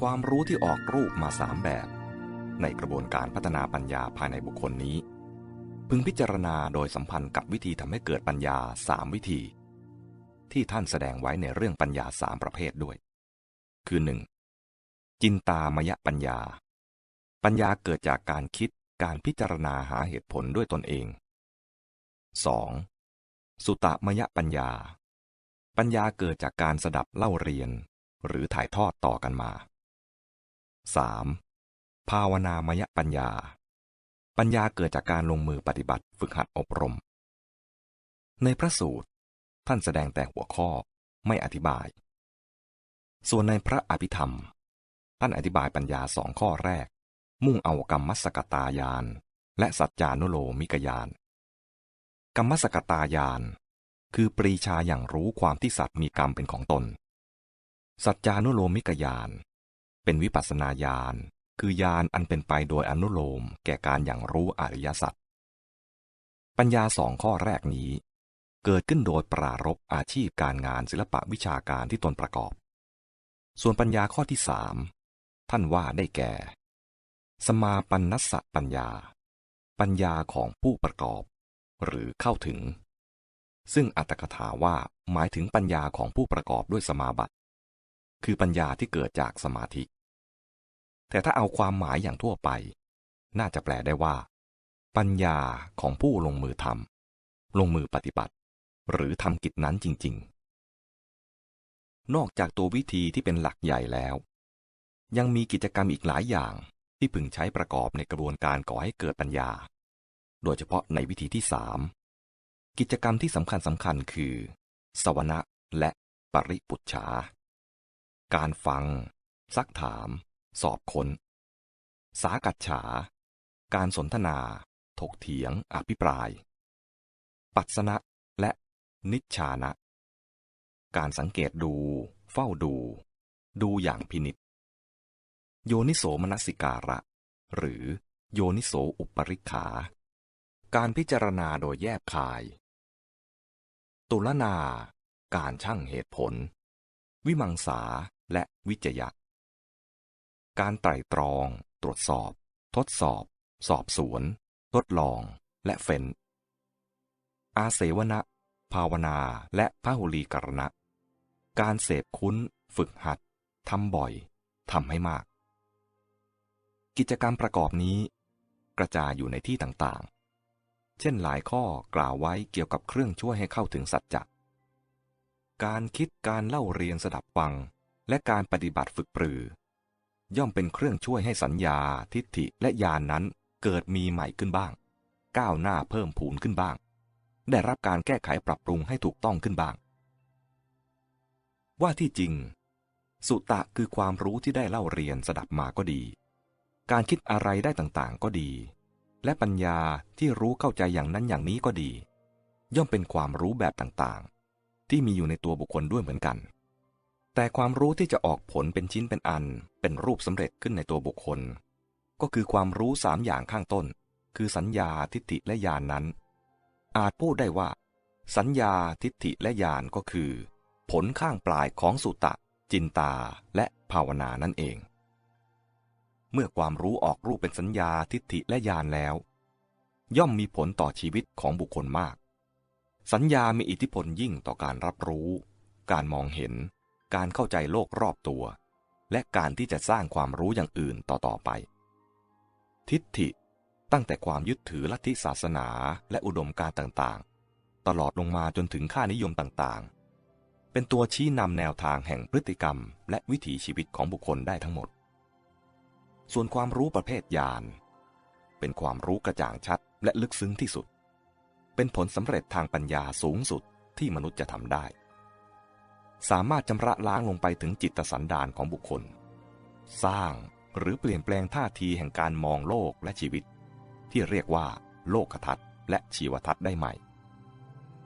ความรู้ที่ออกรูปมาสามแบบ ในกระบวนการพัฒนาปัญญาภายในบุคคลนี้ พึงพิจารณาโดยสัมพันธ์กับวิธีทำให้เกิดปัญญาสามวิธี ที่ท่านแสดงไว้ในเรื่องปัญญาสามประเภทด้วย คือหนึ่งจินตามยปัญญา ปัญญาเกิดจากการคิดการพิจารณาหาเหตุผลด้วยตนเอง 2. สุตมยปัญญา ปัญญาเกิดจากการสดับเล่าเรียน หรือถ่ายทอดต่อกันมา 3. ภาวนามยปัญญา ปัญญาเกิดจากการลงมือปฏิบัติฝึกหัดอบรม ในพระสูตร ท่านแสดงแต่หัวข้อไม่อธิบาย ส่วนในพระอภิธรรม ท่านอธิบายปัญญาสองข้อแรก มุ่งเอากรรมสกตายาน และสัจจานุโลมิกยานกรรมสกตายาน คือปรีชาอย่างรู้ความที่สัตว์มีกรรมเป็นของตน สัจจานุโลมิกยาน เป็นวิปัสสนาญาณ คือญาณอันเป็นไปโดยอนุโลมแก่การอย่างรู้อริยสัจ ปัญญาสองข้อแรกนี้ เกิดขึ้นโดยปรารบอาชีพการงานศิลปะวิชาการที่ตนประกอบ ส่วนปัญญาข้อที่สามท่านว่าได้แก่ สมาปันนัสสะปัญญา ปัญญาของผู้ประกอบ หรือเข้าถึง ซึ่งอัตถกถาว่าหมายถึงปัญญาของผู้ประกอบด้วยสมาบัติ คือปัญญาที่เกิดจากสมาธิ แต่ถ้าเอาความหมายอย่างทั่วไป น่าจะแปลได้ว่า ปัญญาของผู้ลงมือทำลงมือปฏิบัติ หรือทำกิจนั้นจริง ๆ นอกจากตัววิธีที่เป็นหลักใหญ่แล้ว ยังมีกิจกรรมอีกหลายอย่างที่พึงใช้ประกอบในกระบวนการก่อให้เกิดปัญญา โดยเฉพาะในวิธีที่สามกิจกรรมที่สำคัญสำคัญคือ สวนะและปริปุจฉา การฟัง ซักถาม สอบคน้น สากัดฉา การสนทนา ถกเถียง อภิปราย ปัสนะและนิชชานะ การสังเกตดู เฝ้าดู ดูอย่างพินิษโยนิโสมนสิการะ หรือโยนิโสอุปริขา การพิจารณาโดยแยบคาย ตุลนา การช่างเหตุผล วิมังสาและวิจยะ การไตรตรอง ตรวจสอบ ทดสอบ สอบสวน ทดลอง และเฟ้น อาเสวนะ ภาวนา และพหุลีกรณะ การเสพคุ้น ฝึกหัด ทำบ่อย ทำให้มาก กิจกรรมประกอบนี้ กระจายอยู่ในที่ต่างๆ เช่นหลายข้อกล่าวไว้เกี่ยวกับเครื่องช่วยให้เข้าถึงสัจจะการคิดการเล่าเรียนสดับฟัง และการปฏิบัติฝึกปรือ ย่อมเป็นเครื่องช่วยให้สัญญา ทิฏฐิและญาณนนั้นเกิดมีใหม่ขึ้นบ้าง ก้าวหน้าเพิ่มพูนขึ้นบ้าง ได้รับการแก้ไขปรับปรุงให้ถูกต้องขึ้นบ้าง ว่าที่จริง สุตะคือความรู้ที่ได้เล่าเรียนสดับมาก็ดี การคิดอะไรได้ต่างๆก็ดี และปัญญาที่รู้เข้าใจอย่างนั้นอย่างนี้ก็ดี ย่อมเป็นความรู้แบบต่างๆ ที่มีอยู่ในตัวบุคคลด้วยเหมือนกัน แต่ความรู้ที่จะออกผลเป็นชิ้นเป็นอัน เป็นรูปสำเร็จขึ้นในตัวบุคคล ก็คือความรู้สามอย่างข้างต้น คือสัญญาทิฏฐิและญาณนนั้น อาจพูดได้ว่า สัญญาทิฏฐิและญาณก็คือ ผลข้างปลายของสุตะ จินตาและภาวนานั่นเอง เมื่อความรู้ออกรูปเป็นสัญญาทิฏฐิและญาณแล้ว ย่อมมีผลต่อชีวิตของบุคคลมาก สัญญามีอิทธิพลยิ่งต่อการรับรู้ การมองเห็น การเข้าใจโลกรอบตัว และการที่จะสร้างความรู้อย่างอื่นต่อๆไป ทิฏฐิตั้งแต่ความยึดถือลัทธิศาสนาและอุดมการต่างๆ ตลอดลงมาจนถึงค่านิยมต่างๆ เป็นตัวชี้นำแนวทางแห่งพฤติกรรม และวิถีชีวิตของบุคคลได้ทั้งหมด ส่วนความรู้ประเภทญาณเป็นความรู้กระจ่างชัดและลึกซึ้งที่สุด เป็นผลสำเร็จทางปัญญาสูงสุดที่มนุษย์จะทำได้ สามารถชำระล้างลงไปถึงจิตสันดานของบุคคล สร้างหรือเปลี่ยนแปลงท่าทีแห่งการมองโลกและชีวิต ที่เรียกว่า โลกทัศน์และชีวทัศน์ได้ใหม่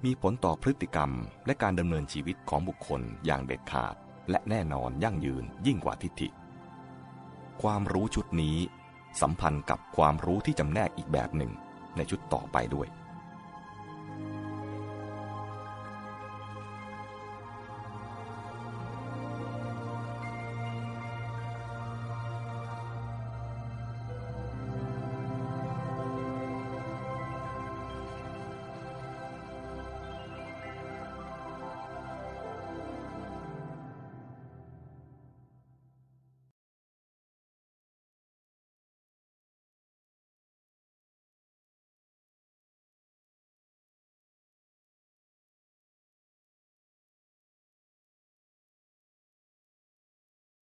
มีผลต่อพฤติกรรมและการดำเนินชีวิตของบุคคลอย่างเด็ดขาด และแน่นอนยั่งยืนยิ่งกว่าทิฏฐิ ความรู้ชุดนี้ สัมพันธ์กับความรู้ที่จำแนกอีกแบบหนึ่งในชุดต่อไปด้วย